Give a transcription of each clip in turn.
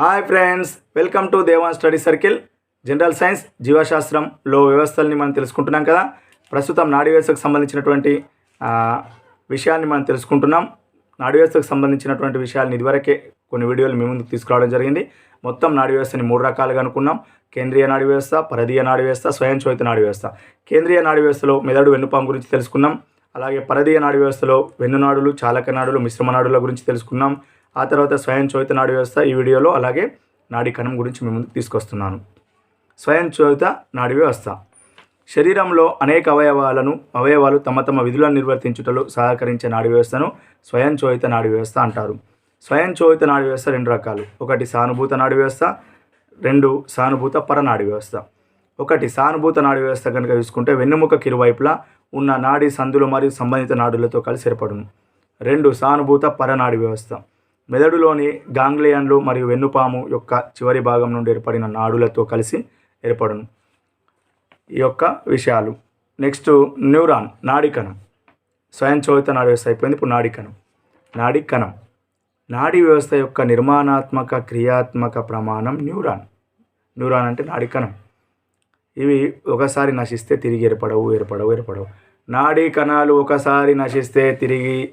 Hi friends welcome to Devan study circle. General science జీవశాస్త్రంలో వ్యవస్థల్ని మనం తెలుసుకుంటున్నాం కదా. ప్రస్తుతం నాడీ వ్యవస్థకు సంబంధించినటువంటి విషయాన్ని మనం తెలుసుకుంటున్నాం. నాడీ వ్యవస్థకు సంబంధించినటువంటి విషయాలను ఇదివరకే కొన్ని వీడియోలు మీ ముందుకు తీసుకురావడం జరిగింది. మొత్తం నాడీ వ్యవస్థని మూడు రకాలుగా అనుకున్నాం. కేంద్రీయ నాడి వ్యవస్థ పరదీయ నాడి వ్యవస్థ స్వయం నాడి వ్యవస్థ. కేంద్రీయ నాడి వ్యవస్థలో మెదడు వెన్నుపాము గురించి తెలుసుకున్నాం. అలాగే పరదీయ నాడి వ్యవస్థలో వెన్నునాడులు చాలక నాడులు మిశ్రమ నాడుల గురించి తెలుసుకున్నాం. ఆ తర్వాత స్వయం చోయిత నాడు వ్యవస్థ ఈ వీడియోలో అలాగే నాడీ కణం గురించి మీ ముందుకు తీసుకొస్తున్నాను. స్వయం చోయిత నాడీ వ్యవస్థ. శరీరంలో అనేక అవయవాలను అవయవాలు తమ తమ విధులను నిర్వర్తించుటలో సహకరించే నాడీ వ్యవస్థను స్వయం చోయిత నాడీ వ్యవస్థ అంటారు. స్వయం చోయిత నాడీ వ్యవస్థ రెండు రకాలు. ఒకటి సానుభూత నాడీ వ్యవస్థ రెండు సానుభూత పరనాడీ వ్యవస్థ. ఒకటి సానుభూత నాడీ వ్యవస్థ కనుక చూసుకుంటే వెన్నుముక కిరువైపులా ఉన్న నాడీ సందులు మరియు సంబంధిత నాడులతో కలిసి ఏర్పడును. రెండు సానుభూత పరనాడి వ్యవస్థ. మెదడులోని గాంగ్లియన్లు మరియు వెన్నుపాము యొక్క చివరి భాగం నుండి ఏర్పడిన నాడులతో కలిసి ఏర్పడును. ఈ యొక్క విషయాలు. నెక్స్ట్ న్యూరాన్ నాడికణం. స్వయం చోదిత వ్యవస్థ అయిపోయింది. ఇప్పుడు నాడీ కణం నాడీ వ్యవస్థ యొక్క నిర్మాణాత్మక క్రియాత్మక ప్రమాణం న్యూరాన్ న్యూరాన్ అంటే నాడికణం. ఇవి ఒకసారి నశిస్తే తిరిగి ఏర్పడవు ఏర్పడవు ఏర్పడవు. నాడీ కణాలు ఒకసారి నశిస్తే తిరిగి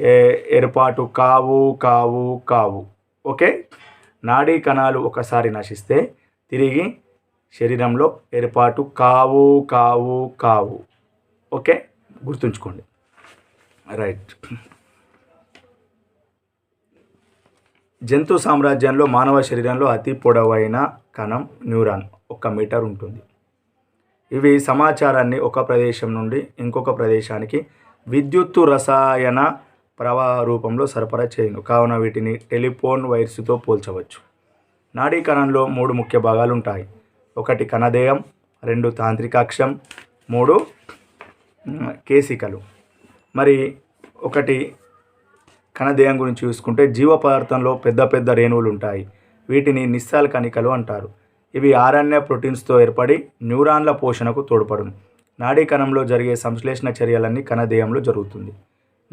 ఏర్పాటు కావు కావు కావు. ఓకే? నాడీ కణాలు ఒకసారి నశిస్తే తిరిగి శరీరంలో ఏర్పాటు కావు కావు కావు. ఓకే? గుర్తుంచుకోండి. రైట్. జంతు సామ్రాజ్యంలో మానవ శరీరంలో అతి పొడవైన కణం న్యూరాన్. ఒక మీటర్ ఉంటుంది. ఇవి సమాచారాన్ని ఒక ప్రదేశం నుండి ఇంకొక ప్రదేశానికి విద్యుత్తు రసాయన ప్రవాహ రూపంలో సరఫరా చేయను. కావున వీటిని టెలిఫోన్ వైర్స్తో పోల్చవచ్చు. నాడీ కణంలో మూడు ముఖ్య భాగాలు ఉంటాయి ఒకటి కణదేయం రెండు తాంత్రికాక్షం మూడు కేసికలు మరి ఒకటి కణదేయం గురించి చూసుకుంటే జీవ పదార్థంలో పెద్ద పెద్ద రేణువులు ఉంటాయి వీటిని నిస్సాల కణికలు అంటారు. ఇవి ఆర్ఎన్ఏ ప్రోటీన్స్తో ఏర్పడి న్యూరాన్ల పోషణకు తోడ్పడును. నాడీ కణంలో జరిగే సంశ్లేషణ చర్యలన్నీ కణదేయంలో జరుగుతుంది.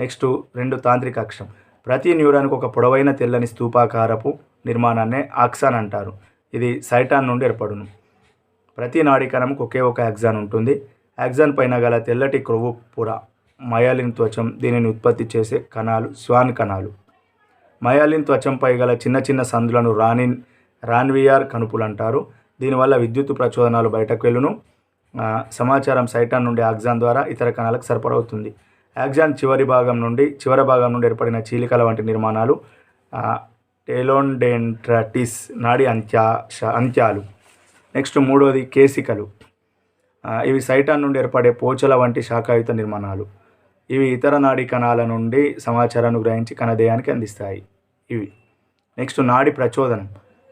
నెక్స్ట్ రెండు తాంత్రిక అక్షం. ప్రతి న్యూరాన్కు ఒక పొడవైన తెల్లని స్తూపాకారపు నిర్మాణాన్నే ఆక్సాన్ అంటారు. ఇది సైటాన్ నుండి ఏర్పడును. ప్రతి నాడీ కణంకు ఒకే ఒక యాక్సాన్ ఉంటుంది. యాక్సాన్ పైన గల తెల్లటి క్రొవ్వు పొర మయాలిన్ త్వచం దీనిని ఉత్పత్తి చేసే కణాలు స్వాన్ కణాలు. మయాలిన్ త్వచంపై గల చిన్న చిన్న సందులను రానిన్ రాన్వియార్ కణుపులు అంటారు. దీనివల్ల విద్యుత్ ప్రచోదనాలు బయటకు వెళ్ళును. సమాచారం సైటాన్ నుండి ఆక్సాన్ ద్వారా ఇతర కణాలకు సరిపడవుతుంది. యాక్సాన్ చివరి భాగం నుండి చివరి భాగం నుండి ఏర్పడిన చీలికల వంటి నిర్మాణాలు ఆ, నాడి అంత్యా అంత్యాలు. నెక్స్ట్ మూడోది కేసికలు. ఇవి సైటాన్ నుండి ఏర్పడే పోచల వంటి శాఖాయుత నిర్మాణాలు. ఇవి ఇతర నాడీ కణాల నుండి సమాచారాన్ని గ్రహించి కణదేయానికి అందిస్తాయి. ఇవి. నెక్స్ట్ నాడి ప్రచోదనం.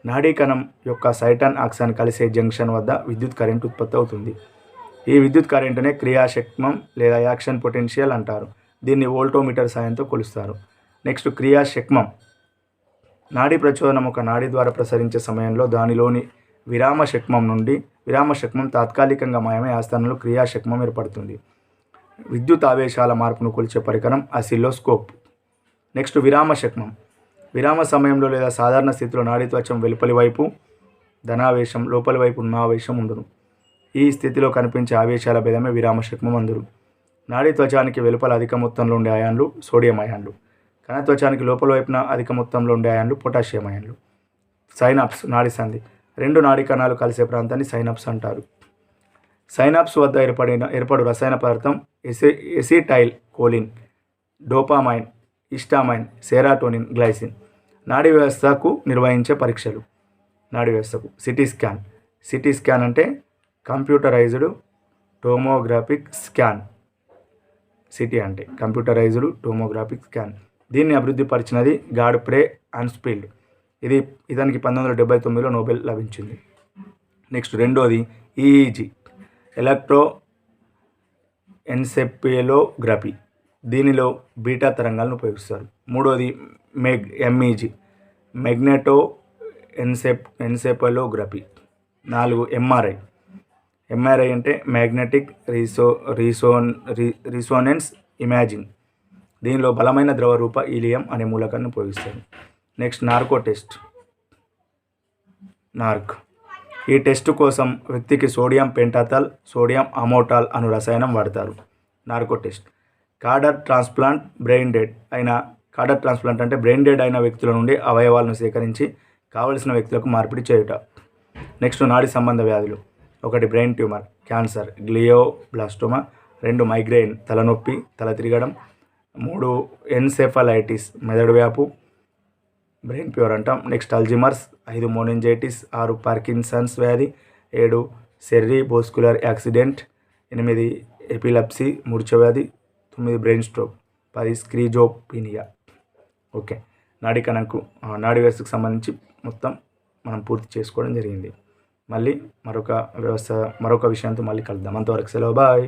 నాడీ కణం యొక్క సైటాన్ ఆక్సాన్ కలిసే జంక్షన్ వద్ద విద్యుత్ కరెంట్ ఉత్పత్తి అవుతుంది. ఈ విద్యుత్ కరెంటునే క్రియాశక్మం లేదా యాక్షన్ పొటెన్షియల్ అంటారు. దీన్ని వోల్టోమీటర్ సాయంతో కొలుస్తారు. నెక్స్ట్ క్రియాశక్మం. నాడీ ప్రచోదనం ఒక నాడీ ద్వారా ప్రసరించే సమయంలో దానిలోని విరామ శక్మం నుండి విరామ శక్మం తాత్కాలికంగా మాయమై ఆ స్థానంలో క్రియాశక్మం ఏర్పడుతుంది. విద్యుత్ ఆవేశాల మార్పును కొలిచే పరికరం అసిల్లోస్కోప్ నెక్స్ట్ విరామ శక్మం విరామ సమయంలో లేదా సాధారణ స్థితిలో నాడీ త్వచం వెలుపలి వైపు ధనావేశం లోపలి వైపు ఉన్న ఆవేశం ఉండును ఈ స్థితిలో కనిపించే ఆవేశాల భేదమే విరామ శక్మం అందురు. నాడీ త్వచానికి వెలుపల అధిక మొత్తంలో ఉండే అయాన్లు సోడియం అయాన్లు. కణ త్వచానికి లోపల వైపున అధిక మొత్తంలో ఉండే అయాన్లు పొటాషియం అయాన్లు. సైనాప్స్ నాడీ సంధి. రెండు నాడీ కణాలు కలిసే ప్రాంతాన్ని సైనాప్స్ అంటారు. సైనాప్స్ వద్ద ఏర్పడిన ఏర్పడు రసాయన పదార్థం AC acetylcholine dopamine histamine serotonin glycine. నాడీ వ్యవస్థకు నిర్వహించే పరీక్షలు. నాడీ వ్యవస్థకు సిటీ స్కాన్. సిటీ స్కాన్ అంటే కంప్యూటరైజ్డ్ టోమోగ్రాఫిక్ స్కాన్. సిటీ అంటే కంప్యూటరైజ్డ్ టోమోగ్రాఫిక్ స్కాన్. దీన్ని అభివృద్ధి పరిచినది గాడ్ ప్రే అన్స్పీల్డ్ ఇది ఇతనికి పంతొమ్మిది వందల డెబ్బై తొమ్మిదిలో నోబెల్ లభించింది. నెక్స్ట్ రెండోది ఈఈజీ ఎలక్ట్రో ఎన్సెపిలోగ్రఫీ దీనిలో బీటా తరంగాలను ఉపయోగిస్తారు. మూడోది మెగ్ ఎంఈజీ మెగ్నెటో ఎన్సెప్ ఎన్సెపలోగ్రఫీ. నాలుగు ఎంఆర్ఐ ఎంఆర్ఐ అంటే మ్యాగ్నెటిక్ రీసో రీసోన్ రీ రీసోనెన్స్ ఇమాజింగ్ దీనిలో బలమైన ద్రవరూప ఈలియం అనే మూలకాన్ని ఉపయోగిస్తారు. నెక్స్ట్ నార్కో టెస్ట్ నార్క్ ఈ టెస్ట్ కోసం వ్యక్తికి సోడియం పెంటాథాల్ సోడియం అమోటాల్ అను రసాయనం వాడతారు. నార్కో టెస్ట్ కార్డర్ ట్రాన్స్ప్లాంట్ బ్రెయిన్ డెడ్ అయిన కార్డర్ ట్రాన్స్ప్లాంట్ అంటే బ్రెయిన్ డెడ్ అయిన వ్యక్తుల నుండి అవయవాలను సేకరించి కావలసిన వ్యక్తులకు మార్పిడి చేయుట. నెక్స్ట్ నాడి సంబంధ వ్యాధులు. ఒకటి బ్రెయిన్ ట్యూమర్ క్యాన్సర్ గ్లియోబ్లాస్టోమా రెండు మైగ్రెయిన్ తలనొప్పి తల తిరగడం మూడు ఎన్సెఫలైటిస్ మెదడు వ్యాపు బ్రెయిన్ ప్యూర్ అంటాం. నెక్స్ట్ అల్జిమర్స్ ఐదు మోనింజైటిస్ ఆరు పార్కిన్సన్స్ వ్యాధి ఏడు సెర్రీ బోస్కులర్ యాక్సిడెంట్ ఎనిమిది ఎపిలప్సీ మూర్చ వ్యాధి తొమ్మిది బ్రెయిన్ స్ట్రోక్ పది స్క్రీజోపీనియా. ఓకే నాడి కణంకు నాడి వ్యవస్థకు సంబంధించి మొత్తం మనం పూర్తి చేసుకోవడం జరిగింది. మళ్ళీ మరొక వ్యవస్థ మరొక విషయంతో మళ్ళీ కలుద్దాం. అంతవరకు సెలవు. బాయ్.